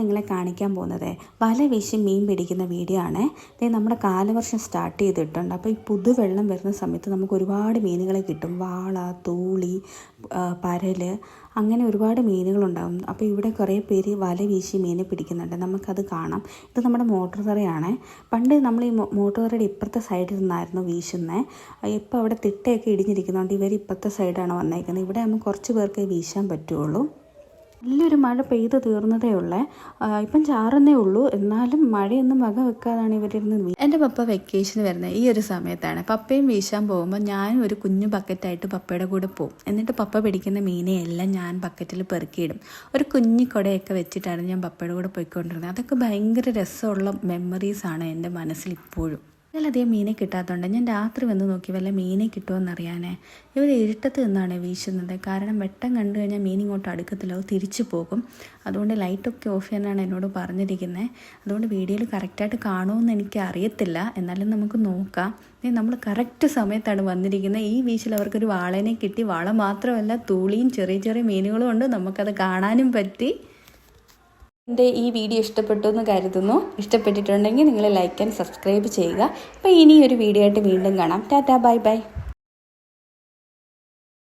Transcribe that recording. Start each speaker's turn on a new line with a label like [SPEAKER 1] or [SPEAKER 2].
[SPEAKER 1] നിങ്ങളെ കാണിക്കാൻ പോകുന്നത്. വല വീശി മീൻ പിടിക്കുന്ന വീഡിയോ ആണ്. ദേ നമ്മുടെ കാലവർഷം സ്റ്റാർട്ട് ചെയ്തിട്ടുണ്ട്. അപ്പോൾ ഈ പുതുവെള്ളം വരുന്ന സമയത്ത് നമുക്ക് ഒരുപാട് മീനുകളെ കിട്ടും. വാള തൂളി പരൽ അങ്ങനെ ഒരുപാട് മീനുകളുണ്ടാകും അപ്പോൾ ഇവിടെ കുറേ പേര് വല വീശി മീനെ പിടിക്കുന്നുണ്ട്. നമുക്കത് കാണാം. ഇത് നമ്മുടെ മോട്ടോർ തറയാണ്. പണ്ട് നമ്മൾ ഈ മോട്ടോർ തറയുടെ ഇപ്പുറത്തെ സൈഡിൽ നിന്നായിരുന്നു വീശുന്നത് ഇപ്പോൾ അവിടെ തിട്ടയൊക്കെ ഇടിഞ്ഞിരിക്കുന്നതുകൊണ്ട് ഇവർ ഇപ്പുറത്തെ സൈഡാണ് വന്നേക്കുന്നത് ഇവിടെ നമുക്ക് കുറച്ച് പേർക്ക് വീശാൻ പറ്റുള്ളൂ. നല്ലൊരു മഴ പെയ്ത് തീർന്നതേ ഉള്ളേ. ഇപ്പം ചാറുന്നേ ഉള്ളൂ. എന്നാലും മഴയൊന്നും വക വെക്കാതാണ് ഇവരിരുന്ന് വീ എന്റെ പപ്പ വെക്കേഷന് വരുന്നത് ഈ ഒരു സമയത്താണ്. പപ്പയും വീശാൻ പോകുമ്പോൾ ഞാനും ഒരു കുഞ്ഞു ബക്കറ്റായിട്ട് പപ്പയുടെ കൂടെ പോകും എന്നിട്ട് പപ്പ പിടിക്കുന്ന മീനെയെല്ലാം ഞാൻ ബക്കറ്റിൽ പെറുക്കിയിടും. ഒരു കുഞ്ഞു കുടയൊക്കെ വെച്ചിട്ടാണ് ഞാൻ പപ്പയുടെ കൂടെ പോയിക്കൊണ്ടിരുന്നത്. അതൊക്കെ ഭയങ്കര രസമുള്ള മെമ്മറീസാണ് എന്റെ മനസ്സിൽ ഇപ്പോഴും. ഇതിലധികം മീനെ കിട്ടാത്തതുകൊണ്ട് ഞാൻ രാത്രി വന്ന് നോക്കി വല്ല മീനെ കിട്ടുമെന്നറിയാനേ ഇവർ ഇരുട്ടത്ത് നിന്നാണ് വീശുന്നത്. കാരണം വെട്ടം കണ്ടു കഴിഞ്ഞാൽ മീൻ ഇങ്ങോട്ട് അടുക്കത്തില്ല അത് തിരിച്ചു പോകും. അതുകൊണ്ട് ലൈറ്റൊക്കെ ഓഫ് ചെയ്യാനാണ് എന്നോട് പറഞ്ഞിരിക്കുന്നത് അതുകൊണ്ട് വീഡിയോയിൽ കറക്റ്റായിട്ട് കാണുമെന്ന് എനിക്ക് അറിയത്തില്ല. എന്നാലും നമുക്ക് നോക്കാം. നമ്മൾ കറക്റ്റ് സമയത്താണ് വന്നിരിക്കുന്നത് ഈ ബീച്ചിൽ അവർക്കൊരു വാളനെ കിട്ടി. വാള മാത്രമല്ല തൂളിയും ചെറിയ ചെറിയ മീനുകളും ഉണ്ട്. നമുക്കത് കാണാനും പറ്റി. എന്റെ ഈ വീഡിയോ ഇഷ്ടപ്പെട്ടു എന്ന് കരുതുന്നു. ഇഷ്ടപ്പെട്ടിട്ടുണ്ടെങ്കിൽ നിങ്ങൾ ലൈക്ക് ആൻഡ് സബ്സ്ക്രൈബ് ചെയ്യുക. അപ്പോൾ ഇനി ഒരു വീഡിയോ ആയിട്ട് വീണ്ടും കാണാം. Tata bye bye